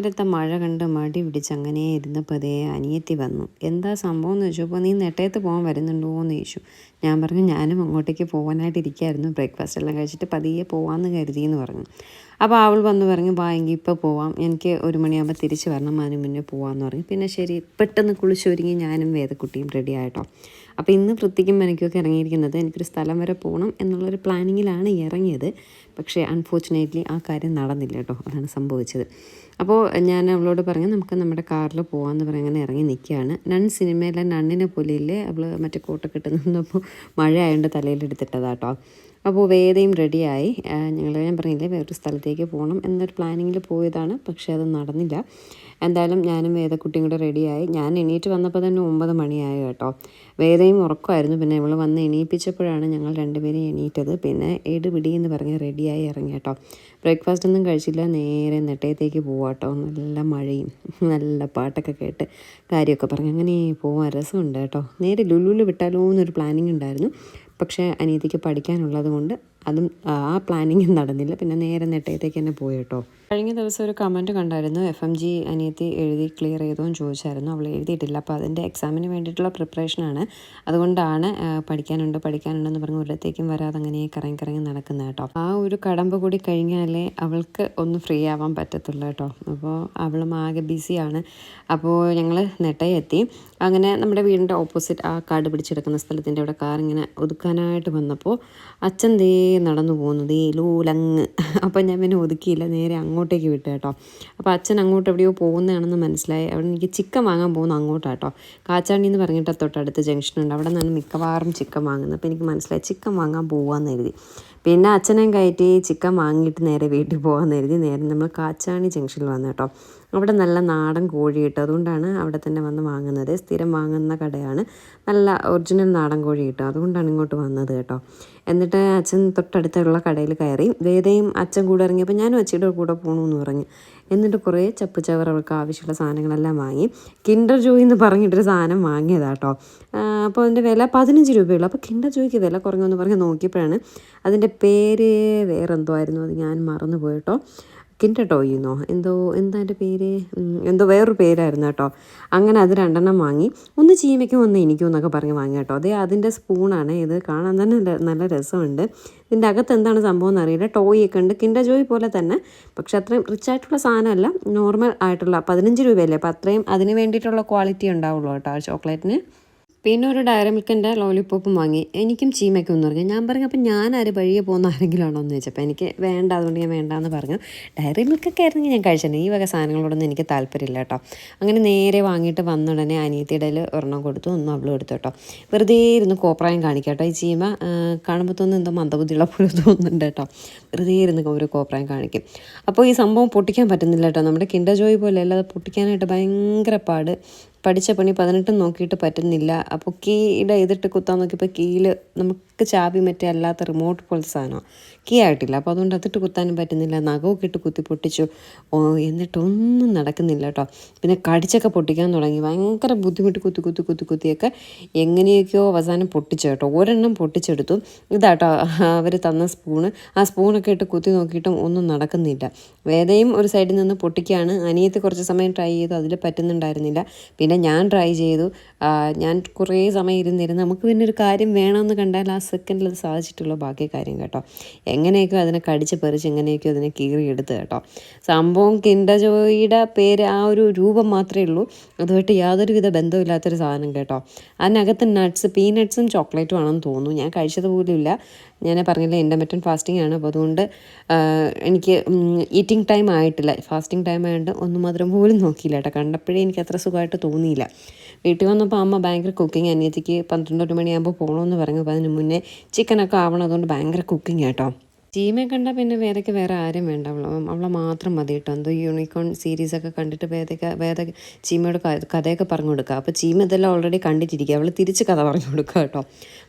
രാവിലത്തെ മഴ കണ്ട് മടി പിടിച്ച് അങ്ങനെ ഇരുന്നപ്പോൾ അതേ അനിയത്തി വന്നു. എന്താ സംഭവം എന്ന് ചോദിച്ചപ്പോൾ നീ നെട്ടയത്ത് പോകാൻ വരുന്നുണ്ടോ എന്ന് ചോദിച്ചു. ഞാൻ പറഞ്ഞു ഞാനും അങ്ങോട്ടേക്ക് പോകാനായിട്ട് ഇരിക്കുകയായിരുന്നു ബ്രേക്ക്ഫാസ്റ്റ് എല്ലാം കഴിച്ചിട്ട് പതിയെ പോകാമെന്ന് കരുതി എന്ന് പറഞ്ഞു. അപ്പോൾ അവൾ വന്ന് പറഞ്ഞു വാ എങ്കിൽ ഇപ്പോൾ പോവാം. എനിക്ക് ഒരു മണിയാകുമ്പോൾ തിരിച്ച് വരണം. അതിന് മുന്നേ പോവാമെന്ന് പറഞ്ഞു. പിന്നെ ശരി പെട്ടെന്ന് കുളിച്ചൊരുങ്ങി ഞാനും വേദക്കുട്ടിയും റെഡി ആയിട്ടോ. അപ്പോൾ ഇന്ന് വൃത്തിക്കും എനിക്കൊക്കെ ഇറങ്ങിയിരിക്കുന്നത് എനിക്കൊരു സ്ഥലം വരെ പോകണം എന്നുള്ളൊരു പ്ലാനിങ്ങിലാണ് ഇറങ്ങിയത്. പക്ഷേ അൺഫോർച്ചുനേറ്റ്ലി ആ കാര്യം നടന്നില്ല കേട്ടോ. അതാണ് സംഭവിച്ചത്. അപ്പോൾ ഞാൻ അവളോട് പറഞ്ഞു നമുക്ക് നമ്മുടെ കാറിൽ പോകാമെന്ന് പറഞ്ഞ് അങ്ങനെ ഇറങ്ങി നിൽക്കുകയാണ് നൺ സിനിമയിലെ നണ്ണിനെ പോലെയില്ലേ അവൾ മറ്റേ കോട്ടൊക്കെ ഇട്ട് നിന്നപ്പോൾ മഴ ആയതുകൊണ്ട് തലയിലെടുത്തിട്ടതാട്ടോ അപ്പോൾ വേദയും റെഡിയായി. ഞങ്ങൾ ഞാൻ പറഞ്ഞില്ലേ വേറൊരു സ്ഥലത്തേക്ക് പോകണം എന്നൊരു പ്ലാനിങ്ങിൽ പോയതാണ് പക്ഷേ അത് നടന്നില്ല. എന്തായാലും ഞാനും വേദക്കുട്ടിയും കൂടെ റെഡിയായി. ഞാൻ എണീറ്റ് വന്നപ്പോൾ തന്നെ ഒമ്പത് മണിയായി കേട്ടോ. വേദയും ഉറക്കമായിരുന്നു. പിന്നെ നമ്മൾ വന്ന് എണീപ്പിച്ചപ്പോഴാണ് ഞങ്ങൾ രണ്ടുപേരും എണീറ്റത്. പിന്നെ എടുപിടി എന്ന് പറഞ്ഞ് റെഡിയായി ഇറങ്ങി കേട്ടോ. ബ്രേക്ക്ഫാസ്റ്റ് ഒന്നും കഴിച്ചില്ല. നേരെ നെട്ടയത്തേക്ക് പോവാട്ടോ നല്ല മഴയും നല്ല പാട്ടൊക്കെ കേട്ട് കാര്യമൊക്കെ പറഞ്ഞ്. അങ്ങനെ പോവാൻ രസമുണ്ട് കേട്ടോ. നേരെ ലുലുവിൽ വിട്ടാലോ എന്നൊരു പ്ലാനിങ് ഉണ്ടായിരുന്നു. പക്ഷേ അനീതിക്ക് പഠിക്കാനുള്ളത് കൊണ്ട് അതും ആ പ്ലാനിങ് നടന്നില്ല. പിന്നെ നേരെ നെട്ടയത്തേക്ക് തന്നെ പോയി കേട്ടോ. കഴിഞ്ഞ ദിവസം ഒരു കമന്റ് കണ്ടായിരുന്നു. എഫ് എം ജി അനിയത്തി എഴുതി ക്ലിയർ ചെയ്തോ എന്ന് ചോദിച്ചായിരുന്നു. അവൾ എഴുതിയിട്ടില്ല. അപ്പോൾ അതിന്റെ എക്സാമിന് വേണ്ടിയിട്ടുള്ള പ്രിപ്പറേഷനാണ് അതുകൊണ്ടാണ് പഠിക്കാനുണ്ട് പഠിക്കാനുണ്ടെന്ന് പറഞ്ഞ് ഒരിടത്തേക്കും വരാതെ അങ്ങനെ കറങ്ങി കറങ്ങി നടക്കുന്നത് കേട്ടോ. ആ ഒരു കടമ്പ് കൂടി കഴിഞ്ഞാലേ അവൾക്ക് ഒന്ന് ഫ്രീ ആവാൻ പറ്റത്തുള്ളൂ കേട്ടോ. അപ്പോൾ അവളും ആകെ ബിസിയാണ് അപ്പോൾ ഞങ്ങൾ നെട്ടയെത്തി അങ്ങനെ നമ്മുടെ വീടിന്റെ ഓപ്പോസിറ്റ് ആ കാട് പിടിച്ചെടുക്കുന്ന സ്ഥലത്തിന്റെ അവിടെ കാർ ഇങ്ങനെ ഒതുക്കാനായിട്ട് വന്നപ്പോൾ അച്ഛൻ ദേ നടന്നു പോകുന്നത്. ഈ ലൂലങ്ങ്. അപ്പം ഞാൻ പിന്നെ ഒതുക്കിയില്ല. നേരെ അങ്ങോട്ടേക്ക് വിട്ടു കേട്ടോ. അപ്പോൾ അച്ഛൻ അങ്ങോട്ട് എവിടെയോ പോകുന്നതാണെന്ന് മനസ്സിലായി. അവിടെ എനിക്ക് ചിക്കൻ വാങ്ങാൻ പോകുന്ന അങ്ങോട്ടാട്ടോ കാച്ചാണ്ടി എന്ന് പറഞ്ഞിട്ട് തൊട്ടടുത്ത് ജംഗ്ഷനുണ്ട് അവിടെ നിന്നാണ് മിക്കവാറും ചിക്കൻ വാങ്ങുന്നത്. അപ്പോൾ എനിക്ക് മനസ്സിലായി ചിക്കൻ വാങ്ങാൻ പോകാമെന്ന് കരുതി. പിന്നെ അച്ഛനെയും കയറ്റി ചിക്കൻ വാങ്ങിയിട്ട് നേരെ വീട്ടിൽ പോകാമെന്ന് കരുതി. നേരെ നമ്മൾ കാച്ചാണി ജംഗ്ഷനിൽ വന്നു കേട്ടോ. അവിടെ നല്ല നാടൻ കോഴി കിട്ടും അതുകൊണ്ടാണ് അവിടെ തന്നെ വന്ന് വാങ്ങുന്നത്. സ്ഥിരം വാങ്ങുന്ന കടയാണ്. നല്ല ഒറിജിനൽ നാടൻ കോഴി കിട്ടും അതുകൊണ്ടാണ് ഇങ്ങോട്ട് വന്നത് കേട്ടോ. എന്നിട്ട് അച്ഛൻ തൊട്ടടുത്തുള്ള കടയിൽ കയറി വേദയും അച്ഛൻ കൂടെ ഇറങ്ങിയപ്പോൾ ഞാനും അച്ഛയുടെ കൂടെ പോകണമെന്ന് പറഞ്ഞു. എന്നിട്ട് കുറേ ചപ്പ് ചവർ അവൾക്ക് ആവശ്യമുള്ള സാധനങ്ങളെല്ലാം വാങ്ങി. കിൻഡർ ജോയി എന്ന് പറഞ്ഞിട്ടൊരു സാധനം വാങ്ങിയതാട്ടോ അപ്പോൾ അതിന്റെ വില പതിനഞ്ച് രൂപയുള്ളൂ. അപ്പോൾ കിൻഡർ ജോയിക്ക് വില കുറഞ്ഞു എന്ന് പറഞ്ഞ് നോക്കിയപ്പോഴാണ് അതിന്റെ പേര് വേറെ എന്തോ ആയിരുന്നു. അത് ഞാൻ മറന്നു പോയിട്ടോ കിൻഡർ ടോയിന്നോ എന്തോ എന്താ എന്റെ പേര്? എന്തോ വേറൊരു പേരായിരുന്നു കേട്ടോ. അങ്ങനെ അത് രണ്ടെണ്ണം വാങ്ങി. ഒന്ന് ചീമയ്ക്കും ഒന്ന് എനിക്കും എന്നൊക്കെ പറഞ്ഞ് വാങ്ങി കേട്ടോ. അതേ അതിന്റെ സ്പൂണാണ് ഇത്. കാണാൻ തന്നെ നല്ല രസമുണ്ട്. ഇതിന്റെ അകത്ത് എന്താണ് സംഭവം എന്നറിയില്ല. ടോയ് ഒക്കെ ഉണ്ട്. കിൻഡർ ജോയ് പോലെ തന്നെ. പക്ഷെ അത്രയും റിച്ച് ആയിട്ടുള്ള സാധനമല്ല. നോർമൽ ആയിട്ടുള്ള പതിനഞ്ച് രൂപയല്ലേ? അപ്പോൾ അത്രയും അതിന് വേണ്ടിയിട്ടുള്ള ക്വാളിറ്റി ഉണ്ടാവുള്ളൂ കേട്ടോ ആ ചോക്ലേറ്റിന്. പിന്നെ ഒരു ഡയറി മിൽക്കിന്റെ ലോലിപ്പോപ്പും വാങ്ങി. എനിക്കും ചീമയ്ക്കും എന്ന് പറഞ്ഞു ഞാൻ പറഞ്ഞു അപ്പം ഞാൻ ആര് വഴിയെ പോകുന്ന ആരെങ്കിലും ആണോ എന്ന് ചോദിച്ചപ്പോൾ എനിക്ക് വേണ്ട അതുകൊണ്ട് ഞാൻ വേണ്ടാന്ന് പറഞ്ഞു. ഡയറി മിൽക്കൊക്കെ ആയിരുന്നെങ്കിൽ ഞാൻ കഴിച്ചിട്ടുണ്ട് ഈ വക സാധനങ്ങളോടൊന്നും എനിക്ക് താല്പര്യമില്ല കേട്ടോ. അങ്ങനെ നേരെ വാങ്ങിയിട്ട് വന്ന ഉടനെ അനിയത്തിയുടെ ഒരെണ്ണം കൊടുത്തു ഒന്നും അവളും എടുത്തു കേട്ടോ. വെറുതെ ഇരുന്ന് കോപ്രായം കാണിക്കാം ഈ ചീമ കാണുമ്പോൾ തോന്നുന്നു എന്തോ മന്ദബുദ്ധിയുള്ള പോലെ തോന്നുന്നുണ്ട് കേട്ടോ. വെറുതെ ഇരുന്ന് ഒരു കോപ്രായം കാണിക്കും. അപ്പോൾ ഈ സംഭവം പൊട്ടിക്കാൻ പറ്റുന്നില്ല കേട്ടോ. നമ്മുടെ കിണ്ട ജോയ് പോലെ അല്ലാതെ പൊട്ടിക്കാനായിട്ട് ഭയങ്കര പാട്. പഠിച്ച പണി പതിനെട്ടും നോക്കിയിട്ട് പറ്റുന്നില്ല. അപ്പോൾ കീയുടെ ഇതിട്ട് കുത്താൻ നോക്കിയപ്പോൾ കീയിൽ നമുക്ക് ചാവി മറ്റേ അല്ലാത്ത റിമോട്ട് പോലത്തെ സാധനമാണ് കീ ആയിട്ടില്ല അപ്പോൾ അതുകൊണ്ട് അതിട്ട് കുത്താനും പറ്റുന്നില്ല. നഖമൊക്കെ ഇട്ട് കുത്തി പൊട്ടിച്ചു. എന്നിട്ടൊന്നും നടക്കുന്നില്ല കേട്ടോ. പിന്നെ കടിച്ചൊക്കെ പൊട്ടിക്കാൻ തുടങ്ങി. ഭയങ്കര ബുദ്ധിമുട്ട് കുത്തി കുത്തി കുത്തി കുത്തിയൊക്കെ എങ്ങനെയൊക്കെയോ അവസാനം പൊട്ടിച്ചു കേട്ടോ. ഒരെണ്ണം പൊട്ടിച്ചെടുത്തു. ഇതാട്ടോ അവർ തന്ന സ്പൂണ്. ആ സ്പൂണൊക്കെ ഇട്ട് കുത്തി നോക്കിയിട്ടും ഒന്നും നടക്കുന്നില്ല. വേദയും ഒരു സൈഡിൽ നിന്ന് പൊട്ടിക്കുകയാണ്. അനിയത്ത് കുറച്ച് സമയം ട്രൈ ചെയ്തു. അതിൽ പറ്റുന്നുണ്ടായിരുന്നില്ല. പിന്നെ ഞാൻ ട്രൈ ചെയ്തു. ഞാൻ കുറേ സമയം ഇരുന്നിരുന്ന്. നമുക്ക് പിന്നെ ഒരു കാര്യം വേണമെന്ന് കണ്ടാൽ ആ സെക്കൻഡിൽ അത് സാധിച്ചിട്ടുള്ള ബാക്കി കാര്യം കേട്ടോ. എങ്ങനെയൊക്കെ അതിനെ കടിച്ച് പറിച്ച് എങ്ങനെയൊക്കെയോ അതിനെ കീറിയെടുത്ത് കേട്ടോ. സംഭവം കിൻഡജോയിയുടെ പേര് ആ ഒരു രൂപം മാത്രമേ ഉള്ളൂ. അതുമായിട്ട് യാതൊരുവിധ ബന്ധമില്ലാത്തൊരു സാധനം കേട്ടോ. അതിനകത്ത് നട്ട്സ് പീനട്ട്സും ചോക്ലേറ്റും ആണെന്ന് തോന്നുന്നു. ഞാൻ കഴിച്ചത് പോലും ഇല്ല. ഞാൻ പറഞ്ഞില്ല ഇന്റർമീഡിയൻ ഫാസ്റ്റിംഗ് ആണ്. അപ്പോൾ അതുകൊണ്ട് എനിക്ക് ഈറ്റിംഗ് ടൈം ആയിട്ടില്ല. ഫാസ്റ്റിംഗ് ടൈം ആയതുകൊണ്ട് ഒന്നും മാത്രം പോലും നോക്കിയില്ല കേട്ടോ. കണ്ടപ്പോഴേ എനിക്ക് അത്ര സുഖമായിട്ട് തോന്നിയില്ല. വീട്ടിൽ വന്നപ്പോൾ അമ്മ ഭയങ്കര കുക്കിംഗ് അനിയത്തിക്ക് പന്ത്രണ്ട് മണിയാകുമ്പോൾ പോകണമെന്ന് പറഞ്ഞു അപ്പോൾ അതിന് മുന്നേ ചിക്കനൊക്കെ ആവണം. അതുകൊണ്ട് ഭയങ്കര കുക്കിംഗ് കേട്ടോ. ചീമയെ കണ്ടാൽ പിന്നെ വേദയ്ക്ക് വേറെ ആരും വേണ്ട. അവളെ മാത്രം മതി കേട്ടോ. എന്തോ യൂണിക്കോൺ സീരീസൊക്കെ കണ്ടിട്ട് വേദയ്ക്ക് വേദ ചീമയോട് കഥയൊക്കെ പറഞ്ഞു കൊടുക്കുക അപ്പോൾ ചീമ ഇതെല്ലാം ഓൾറെഡി കണ്ടിട്ടിരിക്കുക അവൾ തിരിച്ച് കഥ പറഞ്ഞു കൊടുക്കുക കേട്ടോ.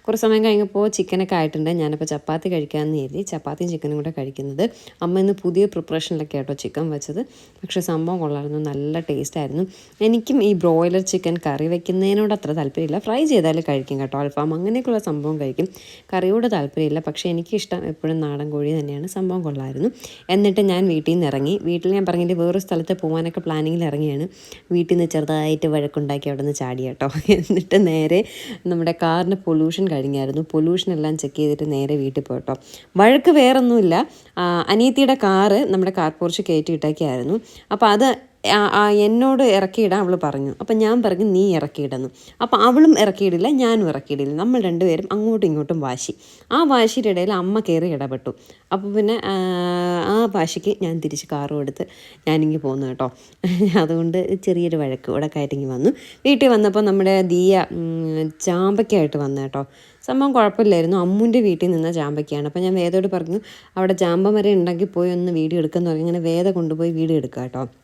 കുറച്ച് സമയം കഴിഞ്ഞപ്പോൾ ചിക്കനൊക്കെ ആയിട്ടുണ്ട്. ഞാനിപ്പോൾ ചപ്പാത്തി കഴിക്കാമെന്ന് കരുതി ചപ്പാത്തിയും ചിക്കനും കൂടെ കഴിക്കുന്നത്. അമ്മ ഇന്ന് പുതിയ പ്രിപ്പറേഷനിലൊക്കെ കേട്ടോ ചിക്കൻ വെച്ചത്. പക്ഷേ സംഭവം കൊള്ളായിരുന്നു. നല്ല ടേസ്റ്റ് ആയിരുന്നു. എനിക്കും ഈ ബ്രോയിലർ ചിക്കൻ കറി വെക്കുന്നതിനോട് അത്ര താല്പര്യമില്ല. ഫ്രൈ ചെയ്താൽ കഴിക്കും കേട്ടോ. അൽഫാം അങ്ങനെയൊക്കെയുള്ള സംഭവം കഴിക്കും. കറിയോട് താല്പര്യമില്ല. പക്ഷേ എനിക്കിഷ്ടം എപ്പോഴും നാടൻ കോഴി തന്നെയാണ്. സംഭവം കൊള്ളായിരുന്നു. എന്നിട്ട് ഞാൻ വീട്ടിൽ നിന്ന് ഇറങ്ങി. വീട്ടിൽ ഞാൻ പറഞ്ഞിട്ട് വേറൊരു സ്ഥലത്ത് പോകാനൊക്കെ പ്ലാനിങ്ങിൽ ഇറങ്ങിയാണ്. വീട്ടിൽ നിന്ന് ചെറുതായിട്ട് വഴക്കുണ്ടാക്കി അവിടെ നിന്ന് ചാടി കേട്ടോ. എന്നിട്ട് നേരെ നമ്മുടെ കാറിന് പൊല്യൂഷൻ കഴിഞ്ഞായിരുന്നു. പൊല്യൂഷൻ എല്ലാം ചെക്ക് ചെയ്തിട്ട് നേരെ വീട്ടിൽ പോയിട്ടോ വഴക്ക് വേറൊന്നുമില്ല. അനിയത്തിയുടെ കാറ് നമ്മുടെ കാർ പോർച്ച് കയറ്റി ഇട്ടൊക്കെയായിരുന്നു അപ്പോൾ അത് എന്നോട് ഇറക്കിയിടാൻ അവൾ പറഞ്ഞു. അപ്പം ഞാൻ പറഞ്ഞു നീ ഇറക്കിയിടുന്നു അപ്പം അവളും ഇറക്കിയിടില്ല ഞാനും ഇറക്കിയിടില്ല. നമ്മൾ രണ്ടുപേരും അങ്ങോട്ടും ഇങ്ങോട്ടും വാശി. ആ വാശിയുടെ ഇടയിൽ അമ്മ കയറി ഇടപെട്ടു. അപ്പോൾ പിന്നെ ആ, വാശിക്ക് ഞാൻ തിരിച്ച് കാറും എടുത്ത് ഞാനിങ്ങി പോന്നു കേട്ടോ. അതുകൊണ്ട് ചെറിയൊരു വഴക്ക് ഇവിടെ കയറ്റിങ്ങി വന്നു. വീട്ടിൽ വന്നപ്പോൾ നമ്മുടെ ദീയ ചാമ്പയ്ക്കായിട്ട് വന്നു കേട്ടോ. സംഭവം കുഴപ്പമില്ലായിരുന്നു. അമ്മുന്റെ വീട്ടിൽ നിന്ന ചാമ്പയ്ക്കാണ് അപ്പോൾ ഞാൻ വേദയോട് പറഞ്ഞു അവിടെ ചാമ്പ മരം ഉണ്ടെങ്കിൽ പോയി ഒന്ന് വീഡിയോ എടുക്കാമെന്ന് പറഞ്ഞു ഇങ്ങനെ വേദ കൊണ്ടുപോയി വീഡിയോ എടുക്കുക കേട്ടോ.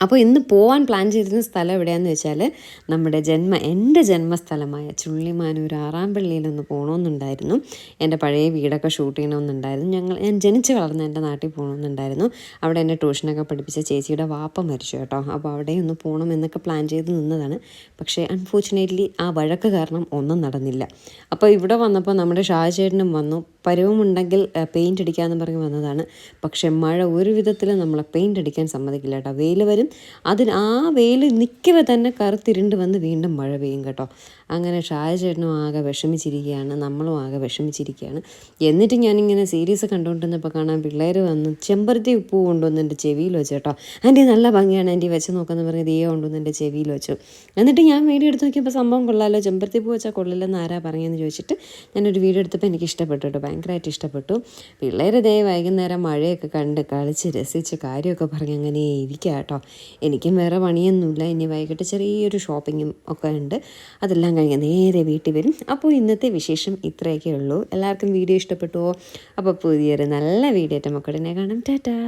അപ്പോൾ ഇന്ന് പോകാൻ പ്ലാൻ ചെയ്തിരുന്ന സ്ഥലം എവിടെയാണെന്ന് വെച്ചാൽ നമ്മുടെ ജന്മ എന്റെ ജന്മസ്ഥലമായ ചുള്ളിമാനൂർ ആറാമ്പള്ളിയിലൊന്ന് പോകണമെന്നുണ്ടായിരുന്നു എന്റെ പഴയ വീടൊക്കെ ഷൂട്ട് ചെയ്യണമെന്നുണ്ടായിരുന്നു ഞങ്ങൾ ഞാൻ ജനിച്ച് വളർന്ന എന്റെ നാട്ടിൽ പോകണമെന്നുണ്ടായിരുന്നു അവിടെ എന്നെ ട്യൂഷനൊക്കെ പഠിപ്പിച്ച ചേച്ചിയുടെ വാപ്പ മരിച്ചു കേട്ടോ. അപ്പോൾ അവിടെ ഒന്ന് പോകണം എന്നൊക്കെ പ്ലാൻ ചെയ്ത് നിന്നതാണ്. പക്ഷേ അൺഫോർച്ചുനേറ്റ്ലി ആ വഴക്ക് കാരണം ഒന്നും നടന്നില്ല. അപ്പോൾ ഇവിടെ വന്നപ്പോൾ നമ്മുടെ ഷാജേട്ടനും വന്നു. പരുവമുണ്ടെങ്കിൽ പെയിന്റ് അടിക്കാമെന്ന് പറഞ്ഞ് വന്നതാണ്. പക്ഷേ മഴ ഒരു വിധത്തിൽ നമ്മളെ പെയിന്റ് അടിക്കാൻ സമ്മതിക്കില്ല കേട്ടോ. വെയിൽ വരും അതിന് ആ വെയിൽ നിൽക്കവേ തന്നെ കറുത്തിരുണ്ട് വന്ന് വീണ്ടും മഴ പെയ്യും കേട്ടോ. അങ്ങനെ ഷാജേട്ടനും ആകെ വിഷമിച്ചിരിക്കുകയാണ് നമ്മളും ആകെ വിഷമിച്ചിരിക്കുകയാണ്. എന്നിട്ട് ഞാനിങ്ങനെ സീരീസ് കണ്ടുകൊണ്ടിരുന്നപ്പോൾ കാണാൻ പിള്ളേർ വന്ന് ചെമ്പരത്തി ഉപ്പ് കൊണ്ടുവന്ന് എന്റെ ചെവിയിൽ വെച്ചു കേട്ടോ. ആന്റി നല്ല ഭംഗിയാണ് ആന്റി വെച്ച് നോക്കുന്ന പറഞ്ഞ് ദീയ കൊണ്ടുവന്ന് എന്റെ ചെവിയിൽ വെച്ചു. എന്നിട്ട് ഞാൻ വീഡിയോ എടുത്ത് നോക്കിയപ്പോൾ സംഭവം കൊള്ളാമല്ലോ ചെമ്പരത്തി പൂ വെച്ചാൽ കൊള്ളില്ലെന്ന് ആരാ പറഞ്ഞതെന്ന് ചോദിച്ചിട്ട് ഞാനൊരു വീഡിയോ എടുത്തപ്പോൾ എനിക്ക് ഇഷ്ടപ്പെട്ടു കേട്ടോ ഭയങ്കരമായിട്ട് ഇഷ്ടപ്പെട്ടു. പിള്ളേർ ദേ വൈകുന്നേരം മഴയൊക്കെ കണ്ട് കളിച്ച് രസിച്ച് കാര്യമൊക്കെ പറഞ്ഞ് അങ്ങനെ ഇരിക്കുക കേട്ടോ. എനിക്കും വേറെ പണിയൊന്നുമില്ല. ഇനി വൈകിട്ട് ചെറിയൊരു ഷോപ്പിങ്ങും ഒക്കെ ഉണ്ട്. അതെല്ലാം കഴിഞ്ഞ് നേരെ വീട്ടിൽ വരും. അപ്പോൾ ഇന്നത്തെ വിശേഷം ഇത്രയൊക്കെ ഉള്ളൂ. എല്ലാവർക്കും വീഡിയോ ഇഷ്ടപ്പെട്ടുവോ? അപ്പോൾ പുതിയൊരു നല്ല വീഡിയോ ആയിട്ട് മക്കളിനെ കാണാം. ടാറ്റാ.